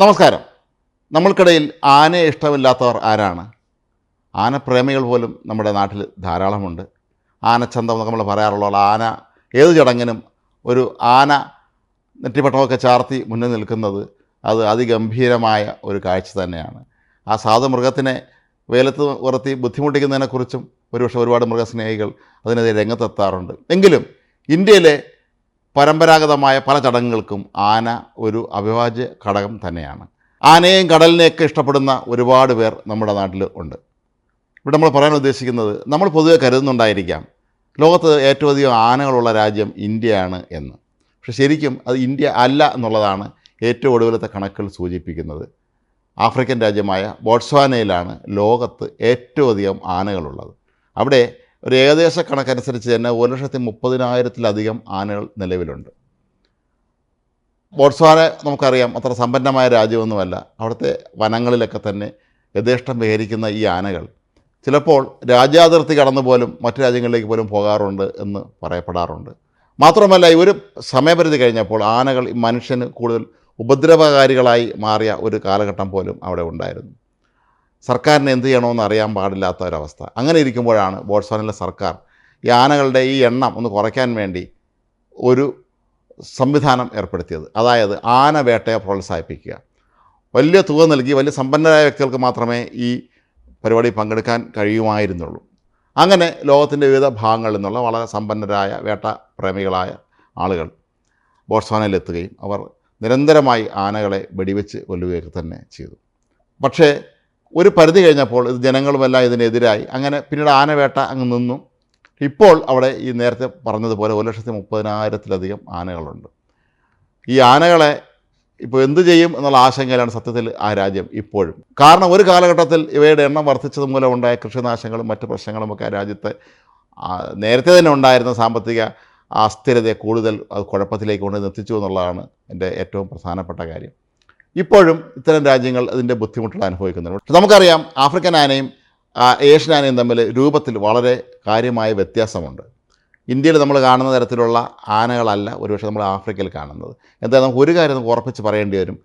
നമസ്കാരം. നമ്മൾക്കിടയിൽ ആനയെ ഇഷ്ടമില്ലാത്തവർ ആരാണ്? ആനപ്രേമികൾ പോലും നമ്മുടെ നാട്ടിൽ ധാരാളമുണ്ട്. ആനച്ചന്തം എന്നൊക്കെ നമ്മൾ പറയാറുള്ള ആന ഏത് ചടങ്ങിനും ഒരു ആന നെറ്റിപ്പട്ടമൊക്കെ ചാർത്തി മുന്നിൽ നിൽക്കുന്നത് അത് അതിഗംഭീരമായ ഒരു കാഴ്ച തന്നെയാണ്. ആ സാധു മൃഗത്തിനെ വെയിലത്ത് ഉറത്തി ബുദ്ധിമുട്ടിക്കുന്നതിനെക്കുറിച്ചും ഒരുപക്ഷെ ഒരുപാട് മൃഗസ്നേഹികൾ അതിനെതിരെ രംഗത്തെത്താറുണ്ട്. എങ്കിലും ഇന്ത്യയിലെ പരമ്പരാഗതമായ പല ചടങ്ങുകൾക്കും ആന ഒരു അവിഭാജ്യ ഘടകം തന്നെയാണ്. ആനയെയും കടലിനെയൊക്കെ ഇഷ്ടപ്പെടുന്ന ഒരുപാട് പേർ നമ്മുടെ നാട്ടിൽ ഉണ്ട്. ഇവിടെ നമ്മൾ പറയാൻ ഉദ്ദേശിക്കുന്നത് നമ്മൾ പൊതുവെ കരുതുന്നുണ്ടായിരിക്കാം. ലോകത്ത് ഏറ്റവും അധികം ആനകളുള്ള രാജ്യം ഇന്ത്യയാണ് എന്ന്. പക്ഷെ ശരിക്കും അത് ഇന്ത്യ അല്ല എന്നുള്ളതാണ് ഏറ്റവും ഒടുവിലത്തെ കണക്കുകൾ സൂചിപ്പിക്കുന്നത്. ആഫ്രിക്കൻ രാജ്യമായ ബോട്സ്വാനയിലാണ് ലോകത്ത് ഏറ്റവും അധികം ആനകളുള്ളത്. അവിടെ ഒരു ഏകദേശ കണക്കനുസരിച്ച് തന്നെ ഒരു ലക്ഷത്തി മുപ്പതിനായിരത്തിലധികം ആനകൾ നിലവിലുണ്ട്. ബോട്സ്വാനെ നമുക്കറിയാം അത്ര സമ്പന്നമായ രാജ്യമൊന്നുമല്ല. അവിടുത്തെ വനങ്ങളിലൊക്കെ തന്നെ യഥേഷ്ടം വിഹരിക്കുന്ന ഈ ആനകൾ. ചിലപ്പോൾ രാജ്യാതിർത്തി കടന്നു പോലും മറ്റു രാജ്യങ്ങളിലേക്ക് പോലും പോകാറുണ്ട് എന്ന് പറയപ്പെടാറുണ്ട്. മാത്രമല്ല ഈ ഒരു സമയപരിധി കഴിഞ്ഞപ്പോൾ ആനകൾ മനുഷ്യന് കൂടുതൽ ഉപദ്രവകാരികളായി മാറിയ ഒരു കാലഘട്ടം പോലും അവിടെ ഉണ്ടായിരുന്നു. സർക്കാരിന് എന്ത് ചെയ്യണമെന്ന് അറിയാൻ പാടില്ലാത്ത ഒരവസ്ഥ അങ്ങനെ ഇരിക്കുമ്പോഴാണ് ബോട്ട്സ്വാനിലെ സർക്കാർ ഈ ആനകളുടെ ഈ എണ്ണം ഒന്ന് കുറയ്ക്കാൻ വേണ്ടി ഒരു സംവിധാനം ഏർപ്പെടുത്തിയത്. അതായത് ആന വേട്ടയെ പ്രോത്സാഹിപ്പിക്കുക. വലിയ തുക നൽകി വലിയ സമ്പന്നരായ വ്യക്തികൾക്ക് മാത്രമേ ഈ പരിപാടി പങ്കെടുക്കാൻ കഴിയുമായിരുന്നുള്ളൂ. അങ്ങനെ ലോകത്തിന്റെ വിവിധ ഭാഗങ്ങളിൽ നിന്നുള്ള വളരെ സമ്പന്നരായ വേട്ട പ്രേമികളായ ആളുകൾ ബോട്ട്സ്വാനയിലെത്തുകയും അവർ നിരന്തരമായി ആനകളെ വെടിവെച്ച് കൊല്ലുകയൊക്കെ തന്നെ ചെയ്തു. പക്ഷേ ഒരു പരിധി കഴിഞ്ഞപ്പോൾ ഇത് ജനങ്ങളുമെല്ലാം ഇതിനെതിരായി. അങ്ങനെ പിന്നീട് ആനവേട്ട അങ്ങ് നിന്നു. ഇപ്പോൾ അവിടെ ഈ നേരത്തെ പറഞ്ഞതുപോലെ ഒരു ലക്ഷത്തി മുപ്പതിനായിരത്തിലധികം ആനകളുണ്ട്. ഈ ആനകളെ ഇപ്പോൾ എന്തു ചെയ്യും എന്നുള്ള ആശങ്കയിലാണ് സത്യത്തിൽ ആ രാജ്യം ഇപ്പോഴും. കാരണം ഒരു കാലഘട്ടത്തിൽ ഇവയുടെ എണ്ണം വർദ്ധിച്ചത് മൂലം ഉണ്ടായ കൃഷിനാശങ്ങളും മറ്റ് പ്രശ്നങ്ങളുമൊക്കെ ആ രാജ്യത്തെ നേരത്തെ തന്നെ ഉണ്ടായിരുന്ന സാമ്പത്തിക അസ്ഥിരതയെ കൂടുതൽ അത് കുഴപ്പത്തിലേക്ക് കൊണ്ട് എത്തിച്ചു എന്നുള്ളതാണ് എന്റെ ഏറ്റവും പ്രധാനപ്പെട്ട കാര്യം. ഇപ്പോഴും ഇത്തരം രാജ്യങ്ങൾ അതിന്റെ ബുദ്ധിമുട്ടുകൾ അനുഭവിക്കുന്നുണ്ട്. നമുക്കറിയാം ആഫ്രിക്കൻ ആനയും ഏഷ്യൻ ആനയും തമ്മിൽ രൂപത്തിൽ വളരെ കാര്യമായ വ്യത്യാസമുണ്ട്. ഇന്ത്യയിൽ നമ്മൾ കാണുന്ന തരത്തിലുള്ള ആനകളല്ല ഒരുപക്ഷെ നമ്മൾ ആഫ്രിക്കയിൽ കാണുന്നത്. എന്തായാലും നമുക്ക് ഒരു കാര്യം നമുക്ക് ഉറപ്പിച്ച് പറയേണ്ടി വരും.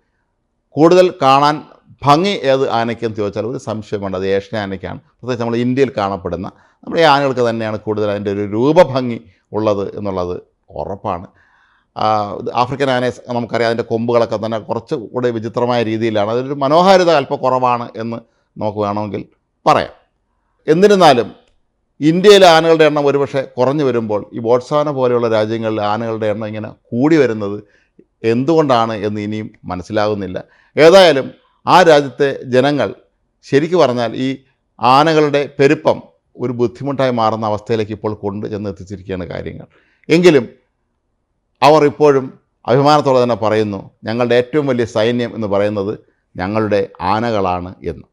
കൂടുതൽ കാണാൻ ഭംഗി ഏത് ആനയ്ക്കെന്ന് ചോദിച്ചാൽ ഒരു സംശയമുണ്ട് അത് ഏഷ്യൻ ആനയ്ക്കാണ്. പ്രത്യേകിച്ച് നമ്മൾ ഇന്ത്യയിൽ കാണപ്പെടുന്ന നമ്മുടെ ആനകൾക്ക് തന്നെയാണ് കൂടുതൽ അതിന്റെ ഒരു രൂപഭംഗി ഉള്ളത് എന്നുള്ളത് ഉറപ്പാണ്. ആഫ്രിക്കൻ ആനയെ സ- നമുക്കറിയാം. അതിന്റെ കൊമ്പുകളൊക്കെ തന്നെ കുറച്ച് കൂടെ വിചിത്രമായ രീതിയിലാണ്. അതിലൊരു മനോഹാരിത അല്പം കുറവാണ് എന്ന് നമുക്ക് വേണമെങ്കിൽ പറയാം. എന്നിരുന്നാലും ഇന്ത്യയിലെ ആനകളുടെ എണ്ണം ഒരുപക്ഷെ കുറഞ്ഞു വരുമ്പോൾ ഈ ബോട്സാന പോലെയുള്ള രാജ്യങ്ങളിൽ ആനകളുടെ എണ്ണം ഇങ്ങനെ കൂടി വരുന്നത് എന്തുകൊണ്ടാണ് എന്ന് ഇനിയും മനസ്സിലാകുന്നില്ല. ഏതായാലും ആ രാജ്യത്തെ ജനങ്ങൾ ശരിക്കു പറഞ്ഞാൽ ഈ ആനകളുടെ പെരുപ്പം ഒരു ബുദ്ധിമുട്ടായി മാറുന്ന അവസ്ഥയിലേക്ക് ഇപ്പോൾ കൊണ്ടു ചെന്ന് എത്തിച്ചിരിക്കുകയാണ് കാര്യങ്ങൾ. എങ്കിലും അവർ ഇപ്പോഴും അഭിമാനത്തോടെ തന്നെ പറയുന്നു ഞങ്ങളുടെ ഏറ്റവും വലിയ സൈന്യം എന്ന് പറയുന്നത് ഞങ്ങളുടെ ആനകളാണ് എന്ന്.